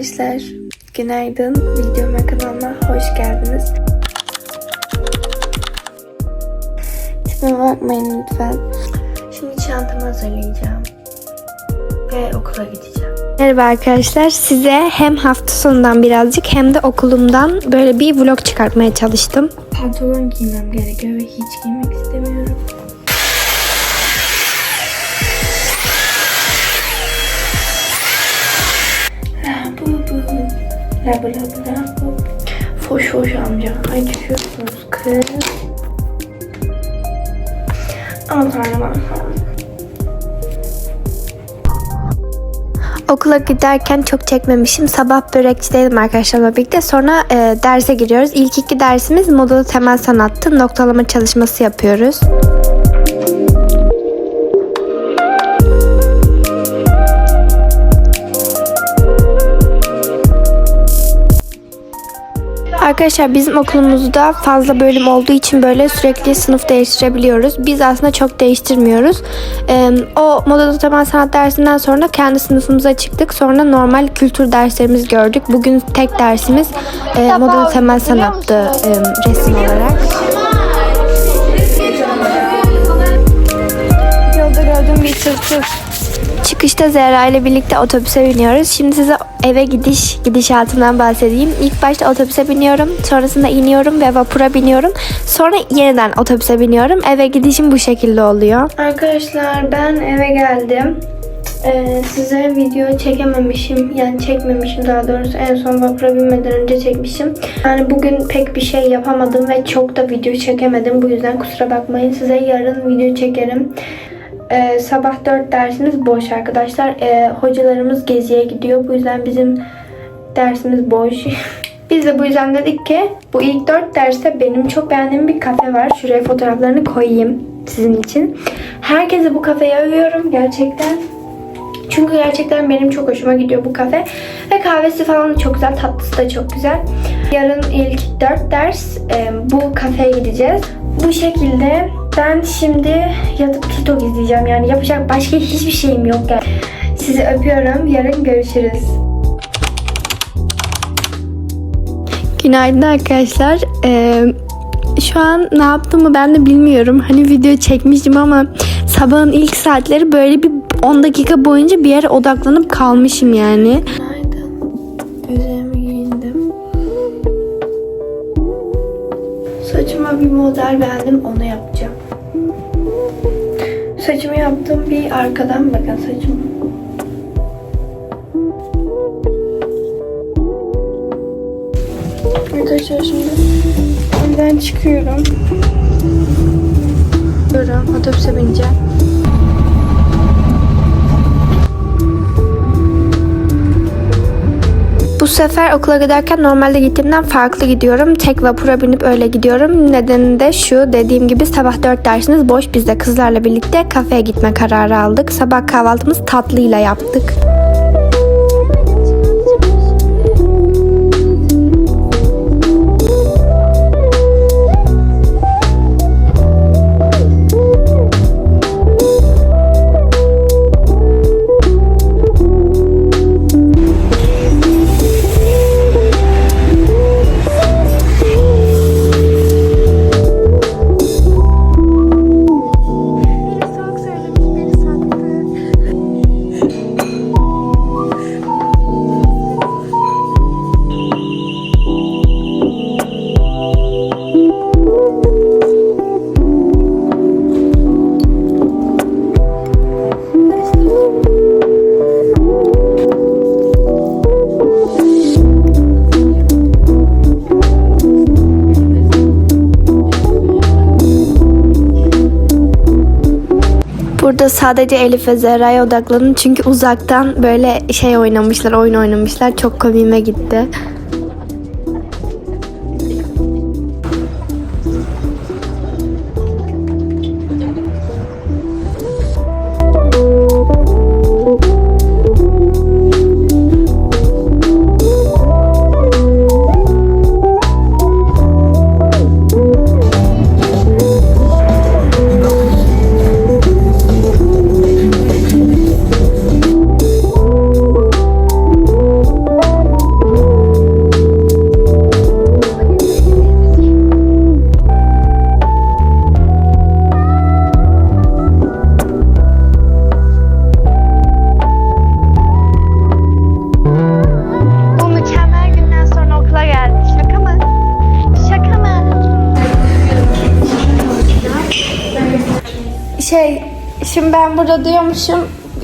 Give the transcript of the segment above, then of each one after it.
Arkadaşlar günaydın. Videoma kanalıma hoş geldiniz. Tipime bakmayın lütfen. Şimdi çantamı hazırlayacağım. Ve okula gideceğim. Merhaba arkadaşlar. Size hem hafta sonundan birazcık hem de okulumdan böyle bir vlog çıkartmaya çalıştım. Pantolon giymem gerekiyor ve hiç giymek istemiyorum. Labu labu labu. Foş foş amca. Ay düşüyorsunuz kız. Aman tanrım. Okula giderken çok çekmemişim. Sabah börekçideydim arkadaşlarımla birlikte. Sonra e, derse giriyoruz. İlk iki dersimiz modalı temel sanattı. Noktalama çalışması yapıyoruz. Arkadaşlar bizim okulumuzda fazla bölüm olduğu için böyle sürekli sınıf değiştirebiliyoruz. Biz aslında çok değiştirmiyoruz. Ee, o moda temel sanat dersinden sonra kendi sınıfımıza çıktık. Sonra normal kültür derslerimiz gördük. Bugün tek dersimiz e, moda temel sanattı e, resim olarak. Yolda gördüğüm bir tırtır. Çıkışta Zehra ile birlikte otobüse biniyoruz. Şimdi size eve gidiş gidişatından bahsedeyim. İlk başta otobüse biniyorum. Sonrasında iniyorum ve vapura biniyorum. Sonra yeniden otobüse biniyorum. Eve gidişim bu şekilde oluyor. Arkadaşlar ben eve geldim. Ee, size video çekememişim. Yani çekmemişim daha doğrusu. En son vapura binmeden önce çekmişim. Yani bugün pek bir şey yapamadım ve çok da video çekemedim. Bu yüzden kusura bakmayın. Size yarın video çekerim. Ee, sabah 4 dersimiz boş arkadaşlar. Ee, hocalarımız geziye gidiyor. Bu yüzden bizim dersimiz boş. Biz de bu yüzden dedik ki bu ilk 4 derste benim çok beğendiğim bir kafe var. Şuraya fotoğraflarını koyayım sizin için. Herkese bu kafeyi övüyorum gerçekten. Çünkü gerçekten benim çok hoşuma gidiyor bu kafe. Ve kahvesi falan da çok güzel, tatlısı da çok güzel. Yarın ilk 4 ders e, bu kafeye gideceğiz. Bu şekilde ben şimdi yatıp TikTok izleyeceğim. Yani yapacak başka hiçbir şeyim yok. Yani. Sizi öpüyorum. Yarın görüşürüz. Günaydın arkadaşlar. Ee, şu an ne yaptığımı ben de bilmiyorum. Hani video çekmiştim ama sabahın ilk saatleri böyle bir 10 dakika boyunca bir yere odaklanıp kalmışım yani. Günaydın. Üzerimi giyindim. Saçıma bir model beğendim onu yapacağım. Saçımı yaptım bir arkadan bakın saçım. Arkadaşlar şimdi evden çıkıyorum. Çıkıyorum. Otobüse bineceğim. Sefer okula giderken normalde gittiğimden farklı gidiyorum. Tek vapura binip öyle gidiyorum. Nedeni de şu dediğim gibi sabah 4 dersiniz boş. Biz de kızlarla birlikte kafeye gitme kararı aldık. Sabah kahvaltımız tatlıyla yaptık. Burada sadece Elif ve Zehra'ya odaklanın çünkü uzaktan böyle şey oynamışlar, oyun oynamışlar. Çok komiğime gitti.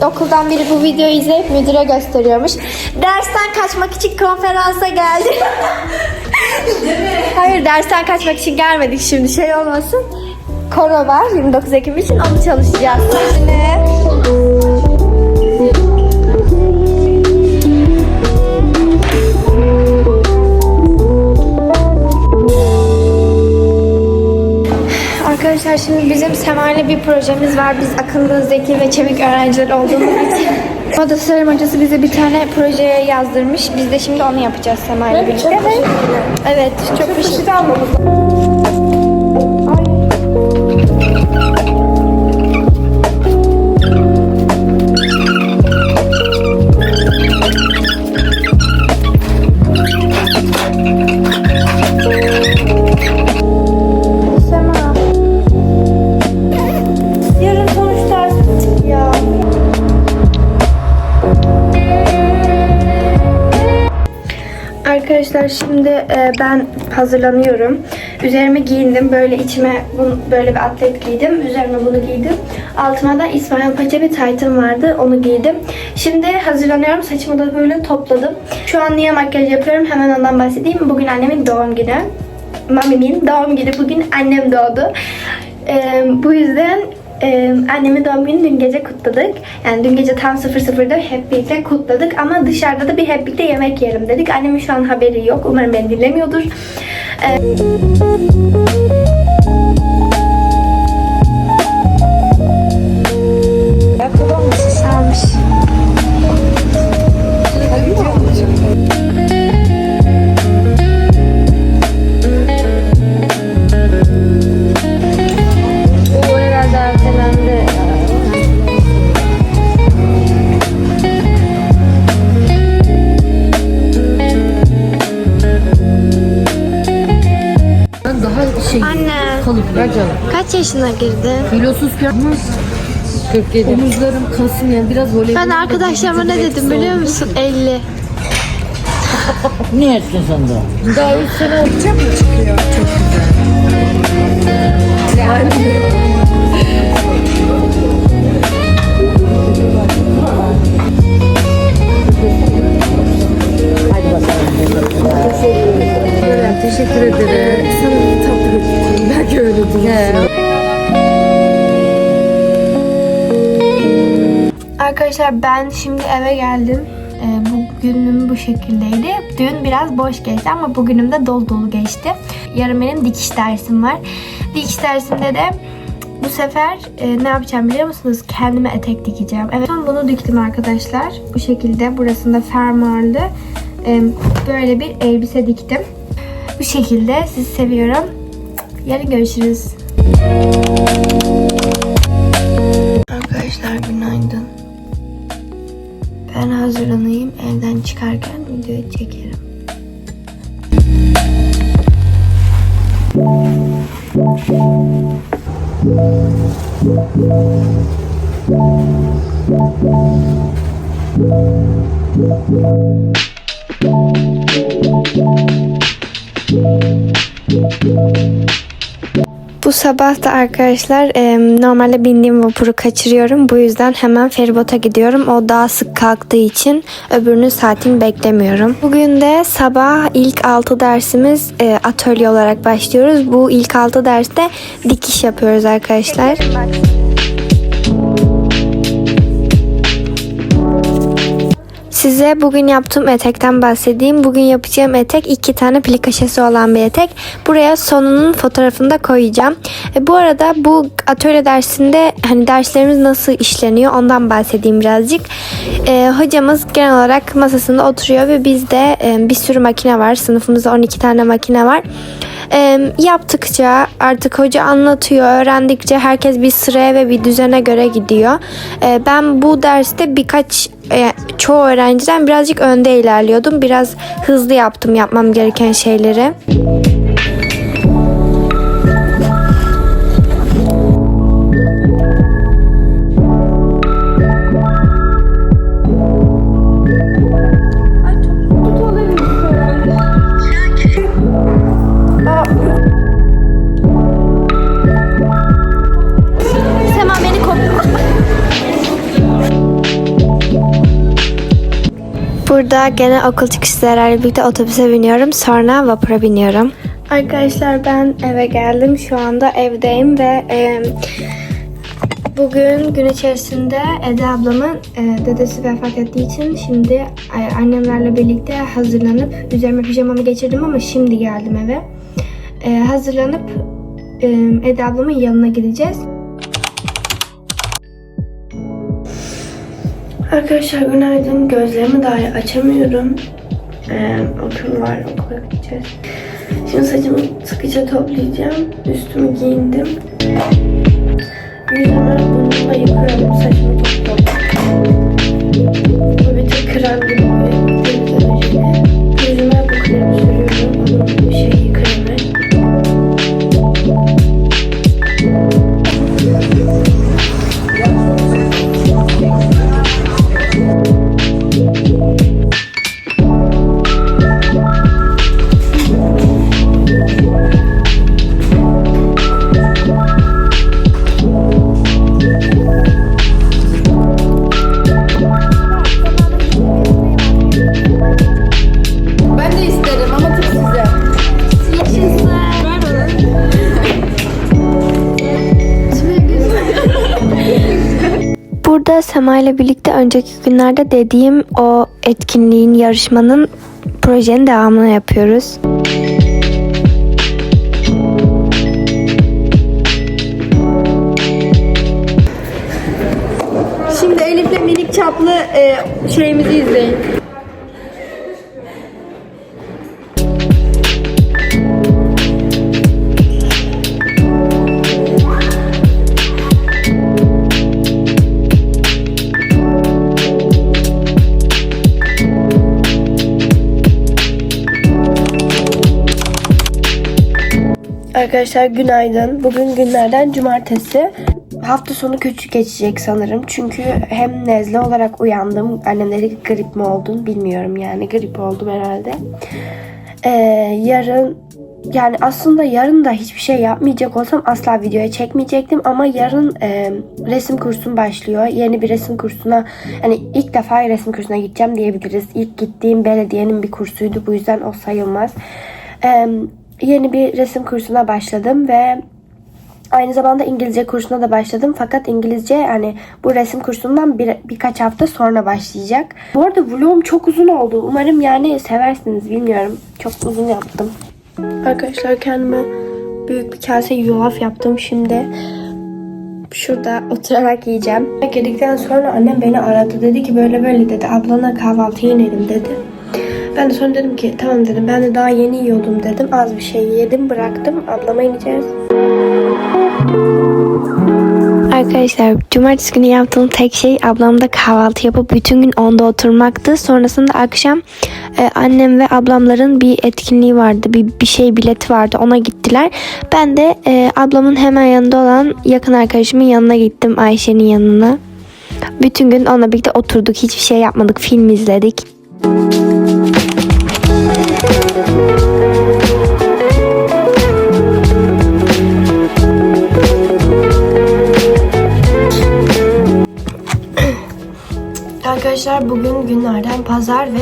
Okuldan biri bu videoyu izleyip müdüre gösteriyormuş. Dersten kaçmak için konferansa geldi. Hayır dersten kaçmak için gelmedik şimdi şey olmasın. Koro var 29 Ekim için onu çalışacağız. Arkadaşlar şimdi bizim Sema'yla bir projemiz var. Biz akıllı, zeki ve çevik öğrenciler olduğumuz için. O da tasarım hocası bize bir tane projeye yazdırmış. Biz de şimdi onu yapacağız Sema'yla birlikte. Evet, çok bir şey. Arkadaşlar şimdi e, ben hazırlanıyorum. Üzerime giyindim. Böyle içime bunu, böyle bir atlet giydim. Üzerime bunu giydim. Altıma da İsmail Paça bir taytım vardı. Onu giydim. Şimdi hazırlanıyorum. Saçımı da böyle topladım. Şu an niye makyaj yapıyorum? Hemen ondan bahsedeyim. Bugün annemin doğum günü. Mami'nin doğum günü. Bugün annem doğdu. E, bu yüzden ee, annemin doğum gününü dün gece kutladık. Yani dün gece tam 00'da hep birlikte kutladık ama dışarıda da bir hep birlikte yemek yiyelim dedik. Annemin şu an haberi yok. Umarım beni dinlemiyordur. Ee, yaşına girdi? Kilosuz yapmaz. 47. Omuzlarım kasım yani biraz böyle. Ben arkadaşlarıma ne dedim biliyor musun? 50. Ne ettin sen daha? Daha 3 sene olacak mı çıkıyor? Çok güzel. Hadi bakalım. Teşekkür ederim. Sana bir tatlı getirdim. Belki öyle değil. Arkadaşlar ben şimdi eve geldim. Ee, bugünüm bu şekildeydi. Dün biraz boş geçti ama bugünüm de dolu dolu geçti. Yarın benim dikiş dersim var. Dikiş dersinde de bu sefer e, ne yapacağım biliyor musunuz? Kendime etek dikeceğim. Evet bunu diktim arkadaşlar. Bu şekilde burasında fermuarlı e, böyle bir elbise diktim. Bu şekilde sizi seviyorum. Yarın görüşürüz. Arkadaşlar günaydın. Ben hazırlanayım. Evden çıkarken videoyu çekerim. Bu sabah da arkadaşlar e, normalde bindiğim vapuru kaçırıyorum. Bu yüzden hemen feribota gidiyorum. O daha sık kalktığı için öbürünün saatini beklemiyorum. Bugün de sabah ilk 6 dersimiz e, atölye olarak başlıyoruz. Bu ilk 6 derste dikiş yapıyoruz arkadaşlar. Size bugün yaptığım etekten bahsedeyim. Bugün yapacağım etek iki tane plikaşesi olan bir etek. Buraya sonunun fotoğrafını da koyacağım. E, bu arada bu atölye dersinde hani derslerimiz nasıl işleniyor ondan bahsedeyim birazcık. E, hocamız genel olarak masasında oturuyor ve bizde e, bir sürü makine var. Sınıfımızda 12 tane makine var. E, yaptıkça artık hoca anlatıyor, öğrendikçe herkes bir sıraya ve bir düzene göre gidiyor. E, ben bu derste birkaç e, çoğu öğrenciden birazcık önde ilerliyordum. Biraz hızlı yaptım yapmam gereken şeyleri. Burada gene okul çıkışı Zera'yla birlikte otobüse biniyorum. Sonra vapura biniyorum. Arkadaşlar ben eve geldim. Şu anda evdeyim ve e, bugün gün içerisinde Eda ablamın e, dedesi vefat ettiği için şimdi annemlerle birlikte hazırlanıp üzerime pijamamı geçirdim ama şimdi geldim eve. E, hazırlanıp e, Eda ablamın yanına gideceğiz. Arkadaşlar günaydın. Gözlerimi dahi açamıyorum. Ee, okul var, okula gideceğiz. Şimdi saçımı sıkıca toplayacağım. Üstümü giyindim. Yüzümü bununla yıkıyorum. Saçımı topluyorum. Bu bir tık krem gibi İle birlikte önceki günlerde dediğim o etkinliğin, yarışmanın projenin devamını yapıyoruz. Şimdi Elif'le minik çaplı e, şeyimizi izleyin. Arkadaşlar günaydın. Bugün günlerden cumartesi. Hafta sonu kötü geçecek sanırım. Çünkü hem nezle olarak uyandım. Annem dedi ki grip mi oldun bilmiyorum yani. Grip oldum herhalde. Ee, yarın yani aslında yarın da hiçbir şey yapmayacak olsam asla videoya çekmeyecektim ama yarın e, resim kursum başlıyor. Yeni bir resim kursuna hani ilk defa resim kursuna gideceğim diyebiliriz. İlk gittiğim belediyenin bir kursuydu bu yüzden o sayılmaz. E, yeni bir resim kursuna başladım ve Aynı zamanda İngilizce kursuna da başladım. Fakat İngilizce yani bu resim kursundan bir, birkaç hafta sonra başlayacak. Bu arada vlogum çok uzun oldu. Umarım yani seversiniz bilmiyorum. Çok uzun yaptım. Arkadaşlar kendime büyük bir kase yulaf yaptım. Şimdi şurada oturarak yiyeceğim. Yedikten sonra annem beni aradı. Dedi ki böyle böyle dedi. Ablana kahvaltıya inelim dedi. Ben de sonra dedim ki tamam dedim. Ben de daha yeni yiyordum dedim. Az bir şey yedim bıraktım. Ablama ineceğiz. Arkadaşlar cumartesi günü yaptığım tek şey ablamda kahvaltı yapıp bütün gün onda oturmaktı. Sonrasında akşam e, annem ve ablamların bir etkinliği vardı. Bir, bir şey bileti vardı. Ona gittiler. Ben de e, ablamın hemen yanında olan yakın arkadaşımın yanına gittim. Ayşe'nin yanına. Bütün gün onunla birlikte oturduk. Hiçbir şey yapmadık. Film izledik. Arkadaşlar bugün günlerden pazar ve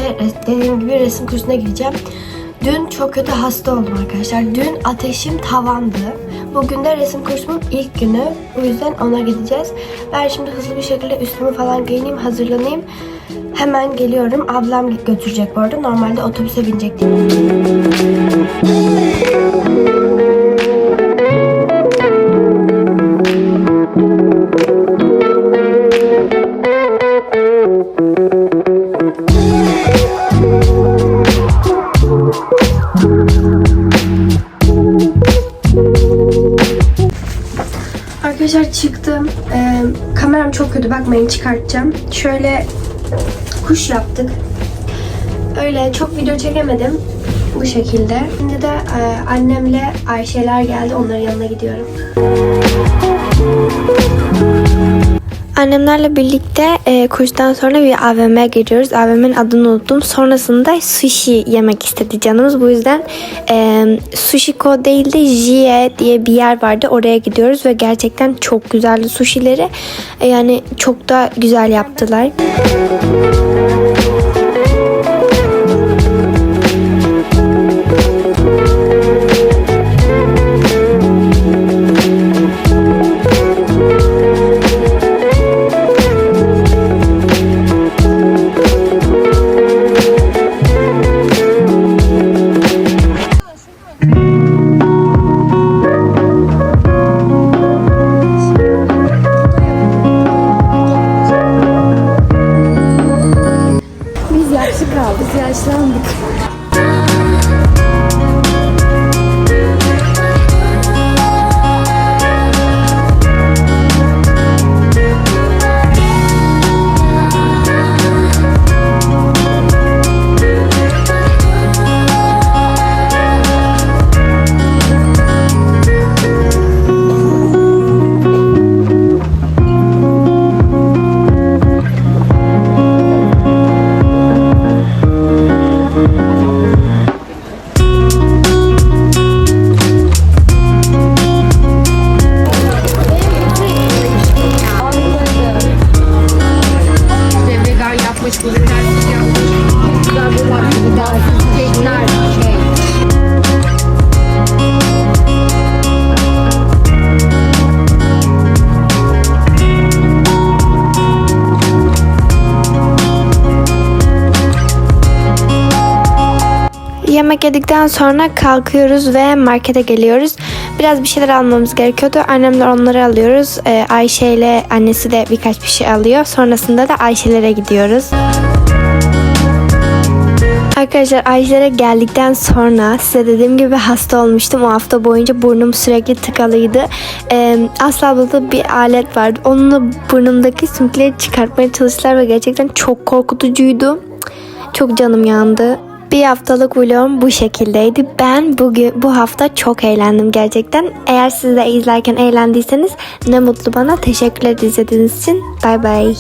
dediğim gibi resim kursuna gideceğim. Dün çok kötü hasta oldum arkadaşlar. Dün ateşim tavandı. Bugün de resim kursumun ilk günü. Bu yüzden ona gideceğiz. Ben şimdi hızlı bir şekilde üstümü falan giyineyim, hazırlanayım. Hemen geliyorum. Ablam götürecek bu arada. Normalde otobüse binecektim. Kötü. Bakmayın çıkartacağım. Şöyle kuş yaptık. Öyle çok video çekemedim. Bu şekilde. Şimdi de e, annemle Ayşeler geldi. Onların yanına gidiyorum. Annemlerle birlikte e, kurstan sonra bir AVM'ye giriyoruz. AVM'nin adını unuttum. Sonrasında sushi yemek istedi canımız. Bu yüzden e, Sushiko değil de Jie diye bir yer vardı. Oraya gidiyoruz ve gerçekten çok güzeldi sushileri. E, yani çok da güzel yaptılar. Yemek yedikten sonra kalkıyoruz ve markete geliyoruz. Biraz bir şeyler almamız gerekiyordu. Annemler onları alıyoruz. Ee, Ayşe ile annesi de birkaç bir şey alıyor. Sonrasında da Ayşelere gidiyoruz. Arkadaşlar Ayşe'lere geldikten sonra size dediğim gibi hasta olmuştum. O hafta boyunca burnum sürekli tıkalıydı. Ee, asla bulduğu bir alet vardı. Onunla burnumdaki sümükleri çıkartmaya çalıştılar ve gerçekten çok korkutucuydu. Çok canım yandı. Bir haftalık vlogum bu şekildeydi. Ben bugün bu hafta çok eğlendim gerçekten. Eğer siz de izlerken eğlendiyseniz ne mutlu bana. Teşekkürler izlediğiniz için. Bay bay.